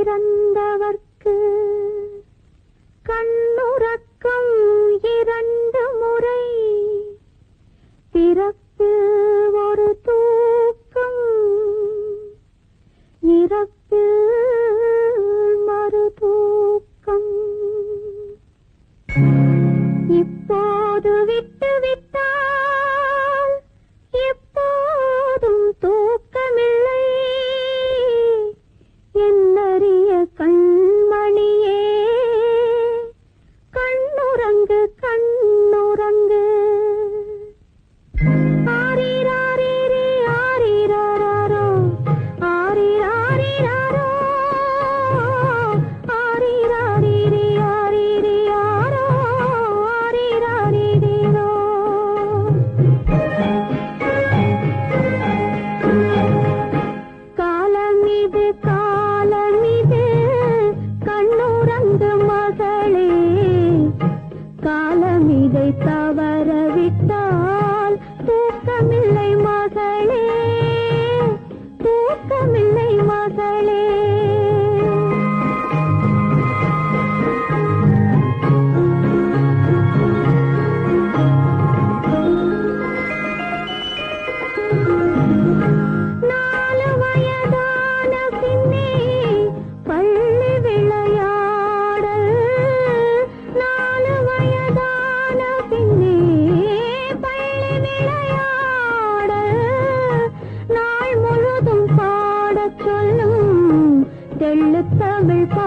பிறந்தவர்க்கு கண்ணுறக்கம் இரண்டு முறை. பிறப்பில் ஒரு தூக்கம் இறப்பில் மறு தூக்கம். இப்போது விட்டு விட்டார் दा தெள்ளு தமிழ் பா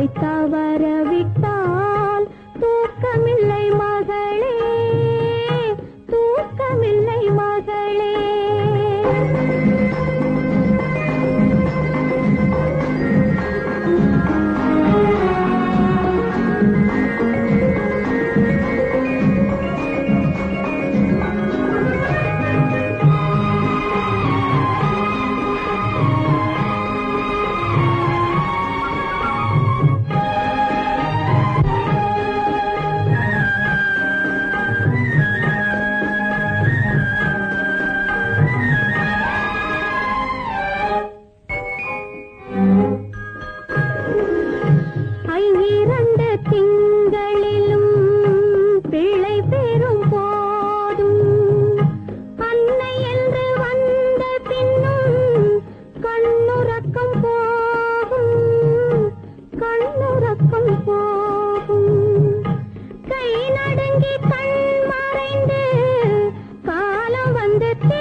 காலை தவறவிட்டால் தூக்கமில்லை மகளே தூக்கமில்லை மகளே. வந்து